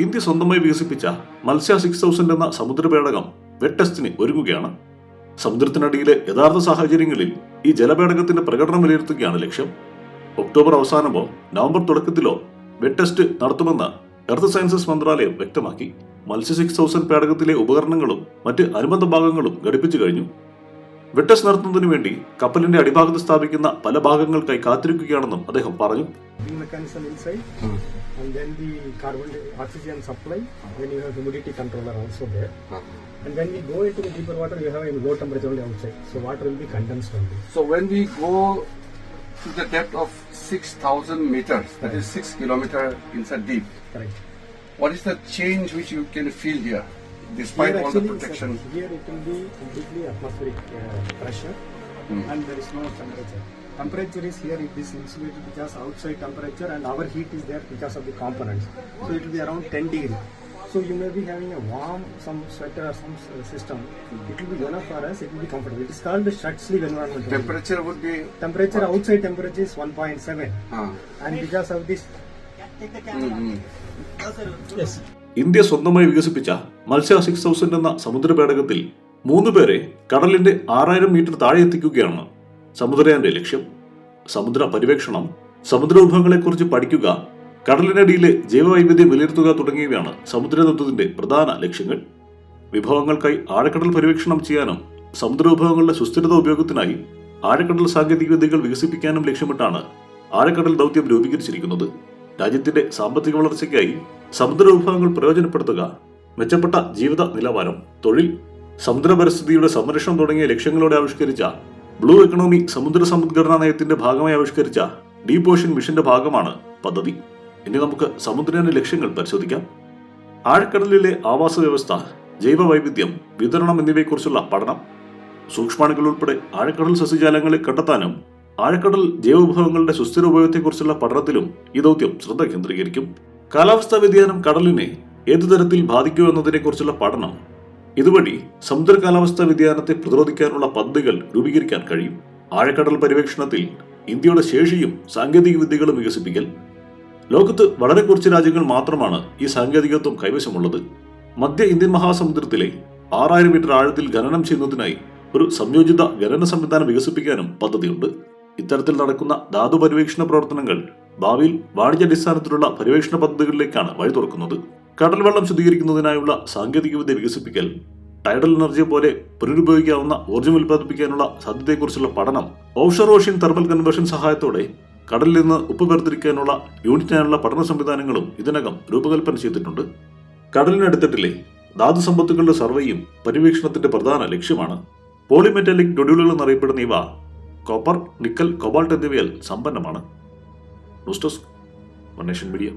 India സ്വന്തമായി വികസിപ്പിച്ച മത്സ്യ സിക്സ് തൗസൻഡ് എന്ന സമുദ്ര പേടകം വെറ്റ് ടെസ്റ്റിന് ഒരുങ്ങുകയാണ്. സമുദ്രത്തിനടിയിലെ യഥാർത്ഥ സാഹചര്യങ്ങളിൽ ഈ ജലപേടകത്തിന്റെ പ്രകടനം വിലയിരുത്തുകയാണ് ലക്ഷ്യം. ഒക്ടോബർ അവസാനമോ നവംബർ തുടക്കത്തിലോ വെറ്റ് ടെസ്റ്റ് നടത്തുമെന്ന് എർത്ത് സയൻസസ് മന്ത്രാലയം വ്യക്തമാക്കി. മത്സ്യ സിക്സ് തൗസൻഡ് പേടകത്തിലെ ഉപകരണങ്ങളും മറ്റ് അനുബന്ധ ഭാഗങ്ങളും ഘടിപ്പിച്ചു കഴിഞ്ഞു. ടെസ്റ്റ് നടത്തുന്നതിനു വേണ്ടി കപ്പലിന്റെ അടിഭാഗത്ത് സ്ഥാപിക്കുന്ന പല ഭാഗങ്ങൾക്കായി കാത്തിരിക്കുകയാണെന്നും അദ്ദേഹം പറഞ്ഞു and then the carbon oxygen supply then you have humidity controller also there and when we go into the deeper water you have a low temperature only outside so water will be condensed only So when we go to the depth of 6,000 meters, that right. is 6 kilometer inside deep, correct what is the change which you can feel here, despite here all the actually protection? sir, here it will be completely atmospheric uh, pressure and there is no temperature. Temperature is here it is insulated because outside temperature and our heat is there because of the components. So it will be around 10 degree. So you may be having a warm some sweater or some s- system. It will be enough for us it will be comfortable. It is called the shut sleeve environment only. Temperature would be. temperature outside temperature is 1.7 Uh, and because of this mm, yes India സ്വന്തമായി വികസിപ്പിച്ച മത്സ്യ six thousand എന്ന സമുദ്ര പേടകത്തിൽ മൂന്ന് പേരെ കടലിന്റെ ആറായിരം metre താഴെ എത്തിക്കുകയാണ് സമുദ്രയാന്റെ ലക്ഷ്യം. സമുദ്ര പര്യവേക്ഷണം സമുദ്രോത്ഭവങ്ങളെക്കുറിച്ച് പഠിക്കുക കടലിനടിയിലെ ജൈവവൈവിധ്യം വിലയിരുത്തുക തുടങ്ങിയവയാണ് സമുദ്രതത്വത്തിന്റെ പ്രധാന ലക്ഷ്യങ്ങൾ. വിഭവങ്ങൾക്കായി ആഴക്കടൽ പര്യവേക്ഷണം ചെയ്യാനും സമുദ്രോത്ഭവങ്ങളുടെ സുസ്ഥിരത ഉപയോഗത്തിനായി ആഴക്കടൽ സാങ്കേതികവിദ്യകൾ വികസിപ്പിക്കാനും ലക്ഷ്യമിട്ടാണ് ആഴക്കടൽ ദൗത്യം രൂപീകരിച്ചിരിക്കുന്നത്. രാജ്യത്തിന്റെ സാമ്പത്തിക വളർച്ചയ്ക്കായി സമുദ്ര വിഭവങ്ങൾ പ്രയോജനപ്പെടുത്തുക മെച്ചപ്പെട്ട ജീവിത നിലവാരം തൊഴിൽ സമുദ്ര പരിസ്ഥിതിയുടെ സംരക്ഷണം തുടങ്ങിയ ലക്ഷ്യങ്ങളോടെ ആവിഷ്കരിച്ച ബ്ലൂ എക്കണോമി സമുദ്ര സമുദ്ഘടനാ നയത്തിന്റെ ഭാഗമായി ആവിഷ്കരിച്ച ഡീപ് ഓഷൻ മിഷന്റെ ഭാഗമാണ് പദ്ധതി. ഇനി നമുക്ക് സമുദ്രത്തിന്റെ ലക്ഷ്യങ്ങൾ പരിശോധിക്കാം. ആഴക്കടലിലെ ആവാസ വ്യവസ്ഥ ജൈവ വൈവിധ്യം വിതരണം എന്നിവയെക്കുറിച്ചുള്ള പഠനം. സൂക്ഷ്മാണുക്കൾ ഉൾപ്പെടെ ആഴക്കടൽ സസ്യജാലങ്ങളെ കണ്ടെത്താനും ആഴക്കടൽ ജൈവവിഭവങ്ങളുടെ സുസ്ഥിര ഉപയോഗത്തെക്കുറിച്ചുള്ള പഠനത്തിലും ഈ ദൗത്യം ശ്രദ്ധ കേന്ദ്രീകരിക്കും. കാലാവസ്ഥാ വ്യതിയാനം കടലിനെ ഏതു തരത്തിൽ ബാധിക്കൂ എന്നതിനെക്കുറിച്ചുള്ള പഠനം. ഇതുവഴി സമുദ്ര കാലാവസ്ഥാ വ്യതിയാനത്തെ പ്രതിരോധിക്കാനുള്ള പദ്ധതികൾ രൂപീകരിക്കാൻ കഴിയും. ആഴക്കടൽ പര്യവേക്ഷണത്തിൽ ഇന്ത്യയുടെ ശേഷിയും സാങ്കേതിക വിദ്യകളും വികസിപ്പിക്കൽ. ലോകത്ത് വളരെ കുറച്ച് രാജ്യങ്ങൾ മാത്രമാണ് ഈ സാങ്കേതികത്വം കൈവശമുള്ളത്. മധ്യ ഇന്ത്യൻ മഹാസമുദ്രത്തിലെ ആറായിരം മീറ്റർ ആഴത്തിൽ ഖനനം ചെയ്യുന്നതിനായി ഒരു സംയോജിത ഖനന സംവിധാനം വികസിപ്പിക്കാനും പദ്ധതിയുണ്ട്. ഇത്തരത്തിൽ നടക്കുന്ന ധാതു പര്യവേക്ഷണ പ്രവർത്തനങ്ങൾ ഭാവിയിൽ വാണിജ്യാടിസ്ഥാനത്തിലുള്ള പര്യവേക്ഷണ പദ്ധതികളിലേക്കാണ് വഴി തുറക്കുന്നത്. കടൽ വെള്ളം ശുദ്ധീകരിക്കുന്നതിനായുള്ള സാങ്കേതികവിദ്യ വികസിപ്പിക്കൽ ടൈഡൽ എനർജി പോലെ പുനരുപയോഗിക്കാവുന്ന ഊർജം ഉൽപ്പാദിപ്പിക്കാനുള്ള സാധ്യതയെക്കുറിച്ചുള്ള പഠനം ഓഫ്ഷോർ ഓഷ്യൻ തെർമൽ കൺവേർഷൻ സഹായത്തോടെ കടലിൽ നിന്ന് ഉപ്പ് വേർതിരിക്കാനുള്ള യൂണിറ്റിനായുള്ള പഠന സംവിധാനങ്ങളും ഇതിനകം രൂപകൽപ്പന ചെയ്തിട്ടുണ്ട്. കടലിനടുത്തിട്ടില്ലേ ധാതു സമ്പത്തുകളുടെ സർവേയും പര്യവേക്ഷണത്തിന്റെ പ്രധാന ലക്ഷ്യമാണ്. പോളിമെറ്റാലിക് ഡൊഡ്യൂളുകൾ എന്നറിയപ്പെടുന്ന ഇവ കോപ്പർ നിക്കൽ കൊബാൾട്ട് എന്നിവയാൽ സമ്പന്നമാണ്. Nostos on Nation Media.